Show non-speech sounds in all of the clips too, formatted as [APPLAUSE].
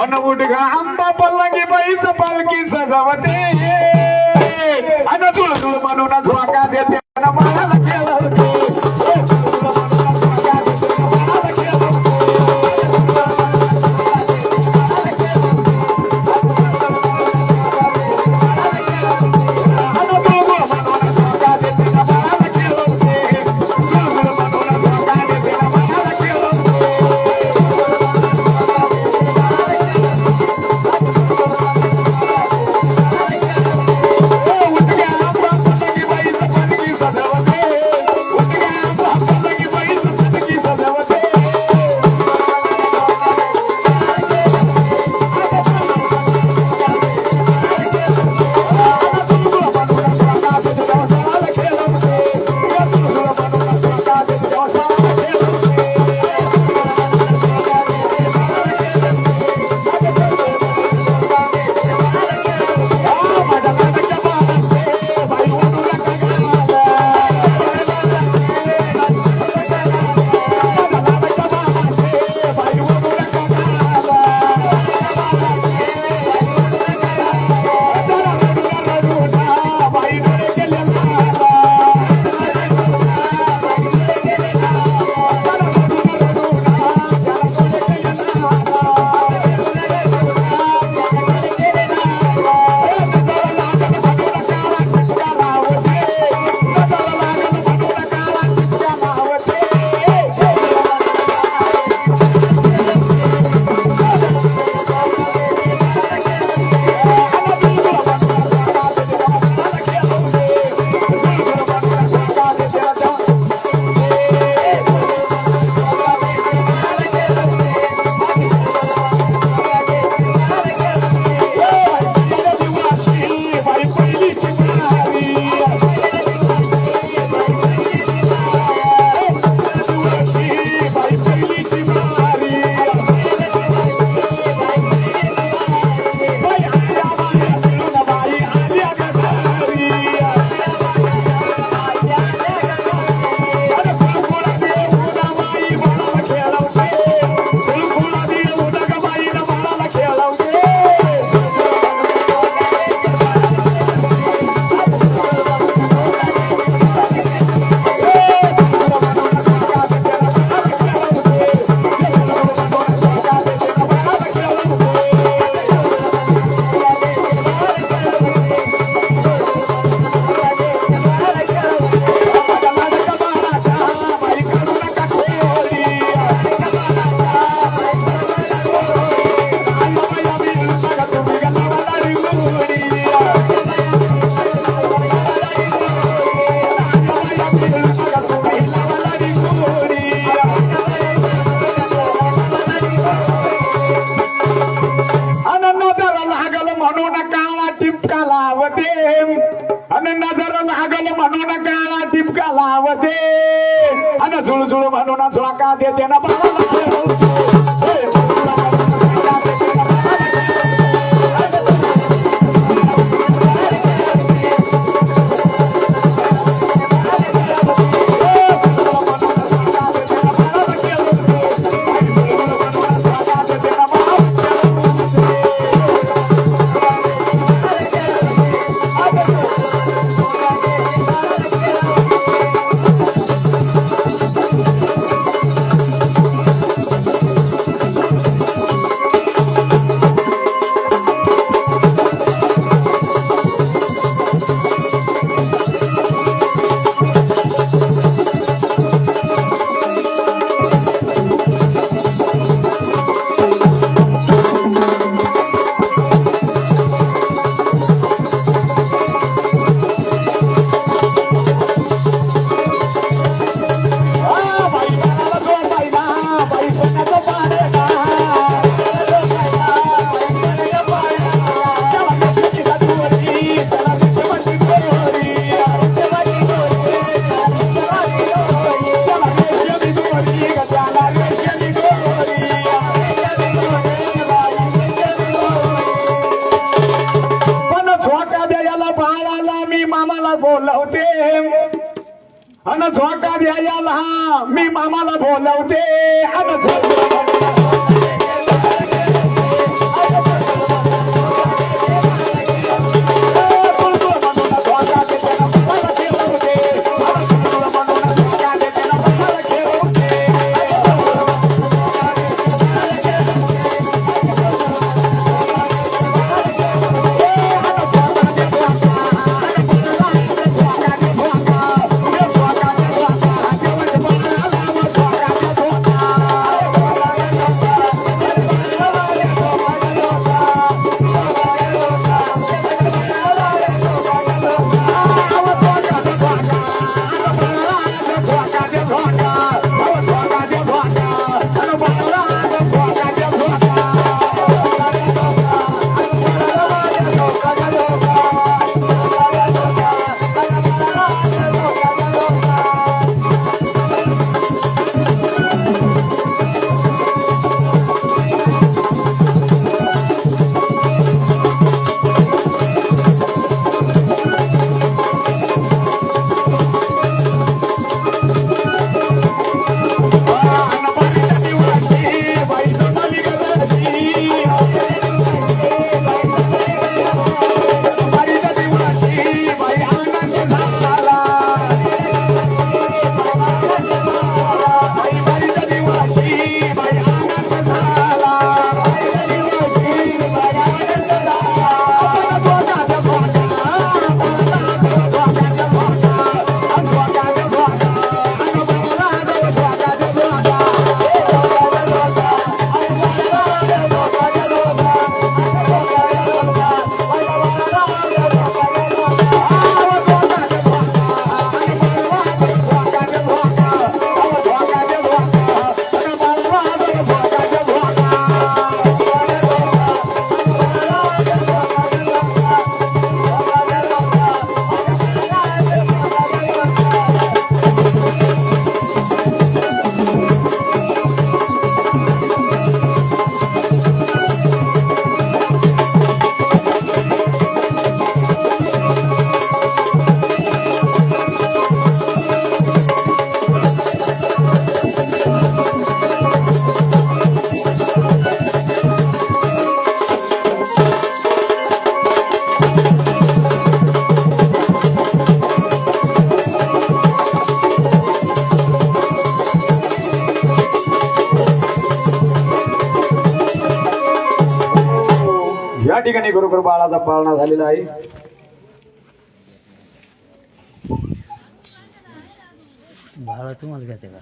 अन उडगा आंबा पल्लंगी बाईच पालखी सजावते. झोका देते अन झोका द्यायला मी मामाला बोलवते. अन झोका ठिकाणी गुरुकर बाळाचा पाळणा झालेला आहे. भाडा तुम्हाला घेते का?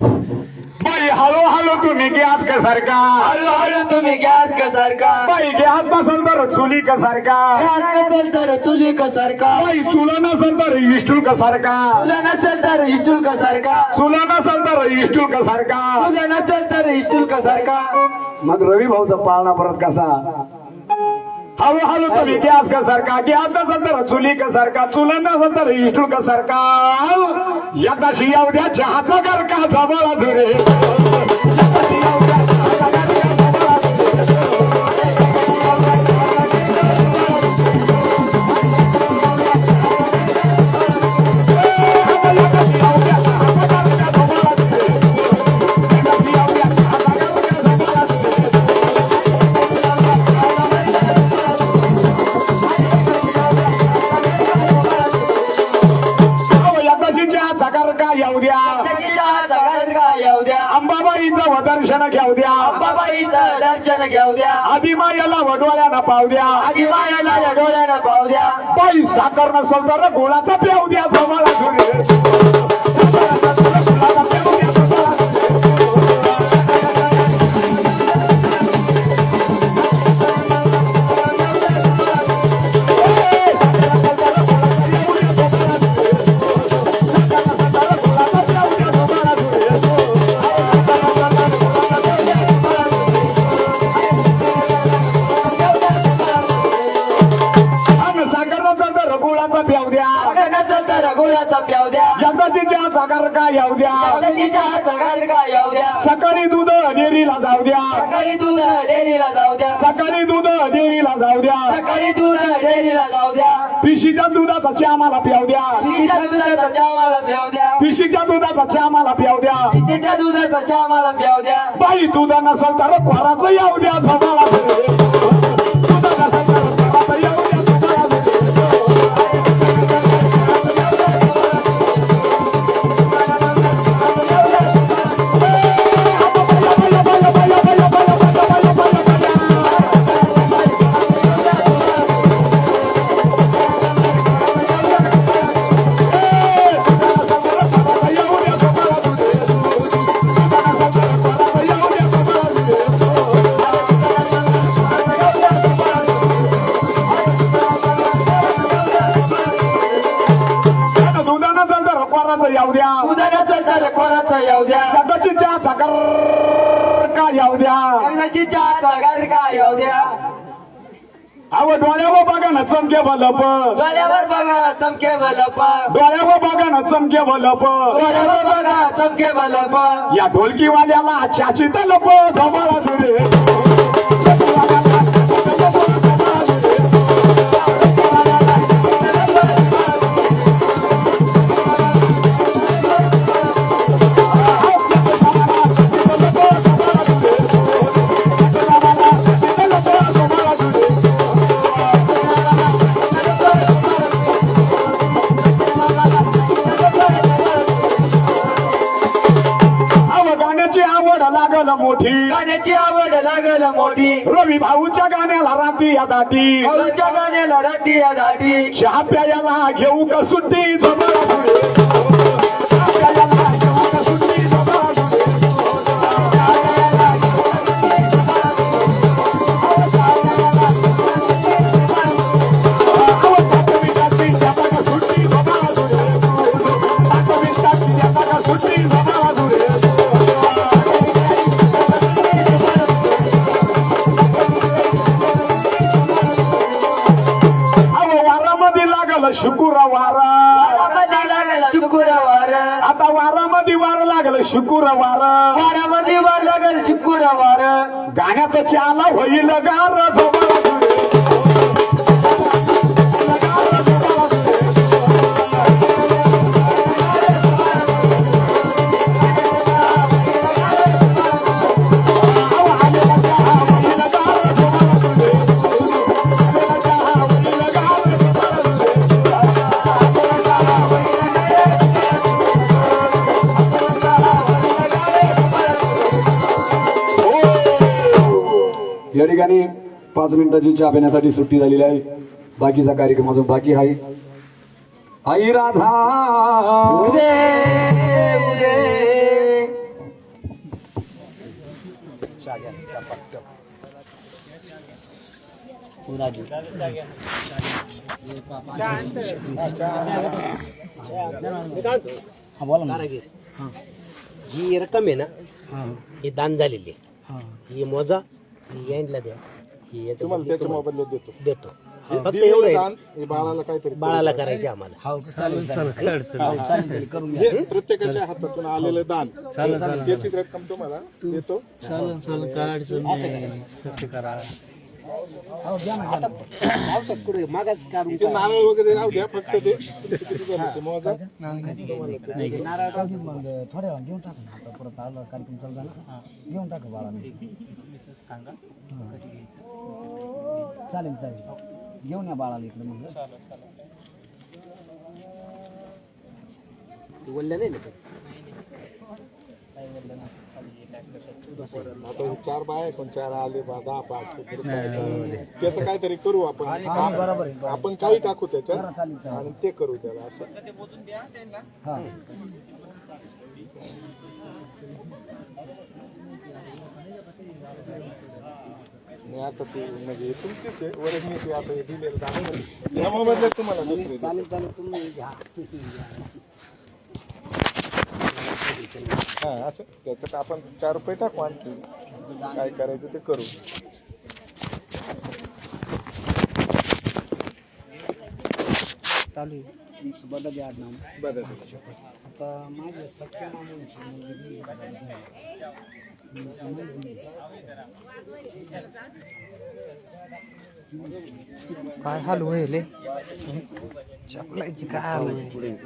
बाई हळू हळू तुम्ही गॅस का सारखा हळूहळू तुम्ही गॅस का सारखा बाई गॅस नसेल तर चुली का सारखा गॅस नसेल तर चुली का सारखा बाई चुला नसेल तर इस्टूल का सारखा तुला नसेल तर इस्टूल का सारखा चुला नसेल तर इस्टूल का सारखा तुला नसेल तर इस्टूल का सारखा मग रवी भाऊचा पाळणा परत कसा? हळूहळू तुम्ही गॅस का सारखा गॅस नसेल तर चुली का सारखा चुला नसेल तर इस्टूल का सारखा यदाशी एवढ्या चहाचा घर का जवळ झुरे का येऊ द्या. अंबाबाईचं दर्शन घेऊ द्या. अंबाबाईचं दर्शन घेऊ द्या. आदिमायाला वडवाळ्यानं पाव द्या. आधी मायाला या डोळ्यानं पाहू द्या. बाई साखर नसल तर गोळाचा प्याऊ द्या. जवळ नसेल तर गुळाचा प्याऊ द्या. यंदाची चहा साखर का येऊ द्या. का येऊ सकाळी दूध डेअरीला जाऊ द्या. सकाळी दूध डेअरीला जाऊ द्या. सकाळी दूध डेअरीला जाऊ द्या. सकाळी दूध जाऊ द्या. पिशीच्या दुधाचा चहा मला प्याऊ द्या. तिच्या दुधाचा चहा मला प्याऊ द्या. पिशीच्या दुधाचा चहा मला प्याऊ द्या. तिच्या दुधाचा चहा मला प्याऊ द्या. बाई दूध नसल तर खोराचं येऊ द्या झोपाळा चमके बलप. डोळ्यावर बघा चमके बलप. डोळ्यावर बघा ना चमके बलप. डोळ्यावर बघा चमके बलप. या ढोलकीवाल्याला चाची तलप. जमाला जुरे आवड लागल मोठी. गाण्याची आवड लागल मोठी. रवी भाऊच्या गाण्याला राती या दाटी. भाऊच्या गाण्याला राती या दाटी. चहा प्यायला घेऊ का सुट्टी? जमाला जुरे शुक्रवार. वारामध्ये वार लागल शुक्रवार. गाण्याचं चाला होईल गार पाच मिनिटाची चहा पिण्यासाठी सुट्टी झालेली आहे. बाकीचा कार्यक्रम अजून बाकी आहे. आई राधा. उदे उदे. ही रक्कम आहे ना ही. दान झालेली आहे. ही. मोजा ही एंडला द्या. याच्या तुम्हाला त्याच्या मोबदल्यात देतो. देतो. फक्त एवढं आहे, दान हे बाळाला काहीतरी बाळाला करायचे आम्हाला. हे प्रत्येकाच्या हातातून आलेलं दान. त्याची रक्कम तुम्हाला देतो. पावसात कुठे मागाच काढून ते नारळ वगैरे राहू द्या फक्त ते किती किती झालं ते मोजा. चालेल चालेल. घेऊन या बाळाला इकडे मग बोलल्या नाही ना? ते. आता हे चार बाय कोण? चार आले बा दहा पाच. त्याचं काहीतरी करू आपण. आपण काही टाकू त्याच्यात आणि ते करू त्याला असं. नाही आता ते म्हणजे तुमचीच आहे. वर्गणी ते आता हे दिलेलं दाखवलं या मोबदल्यात तुम्हाला दुसरे देतो. हा असं. त्याच्यात आपण चार रुपये टाकू आणखी. काय करायचं ते करू. चालू आहे बदल द्या आडनाव. बरं आता माझे सख्या मामांची मुलगी काय हाल होईल चपलायची काय हाल होईल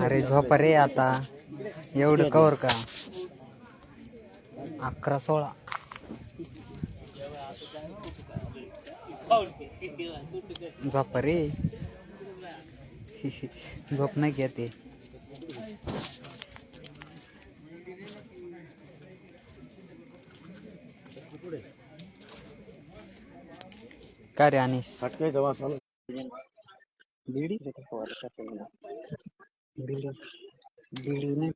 अरे झोपा रे आता. एवढं कवर का? अकरा सोळा. झोप रे. [LAUGHS] झोप नाही घेते काय रे अनिस? बीडी बीडी बीडी नाही